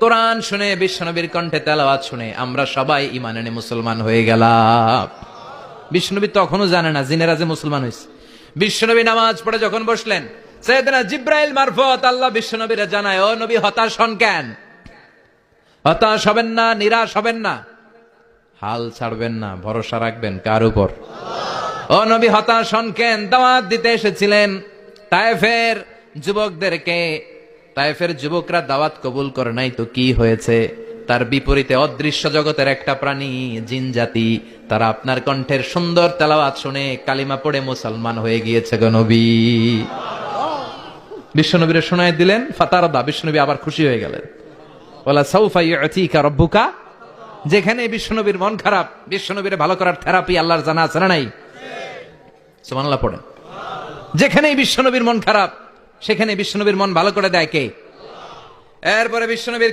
কোরআন শুনে, বিশ্বনবীর কণ্ঠে, তেলাওয়াত শুনে আমরা সবাই ইমান মুসলমান হয়ে গেলাম। বিষ্ণুনবী তখনও জানে না জিনেরা যে মুসলমান হয়েছে। বিশ্বনবী নামাজ পড়ে যখন বসলেন সৈয়দনা জিব্রাইল মারফত আল্লাহ বিশ্বনবীরা জানায়, ও নবী, হতাশ হন কেন? হতাশ হবেন না, নিরাশ হবেন না? হাল ছাড়বেন না, ভরসা রাখবেন কার উপর? ও নবী, হতাশ হন কেন? দাওয়াত দিতে এসেছিলেন। তায়েফের যুবকদেরকে তায়েফের যুবকরা দাওয়াত কবুল করে নাই তো কি হয়েছে? তার বিপরীতে অদৃশ্য জগতের একটা প্রাণী, জিন জাতি, তারা আপনার কণ্ঠের সুন্দর তেলাওয়াত শুনে কালিমা পড়ে মুসলমান হয়ে গিয়েছে গো নবী। বিশ্বনবীরে শোনায় দিলেন, ফাতারদা বিশ্বনবী আবার খুশি হয়ে গেলেন। ওলা সৌফা রব্বুকা যেখানে বিশ্বনবীর মন খারাপ, বিশ্বনবীরে ভালো করার থেরাপি আল্লাহর জানা আছে না নাই? সুবহানাল্লাহ পড়েন। যেখানেই বিশ্বনবীর মন খারাপ সেখানে বিষ্ণুবীর মন ভালো করে দেয় কে? এরপরে বিশ্বনবীর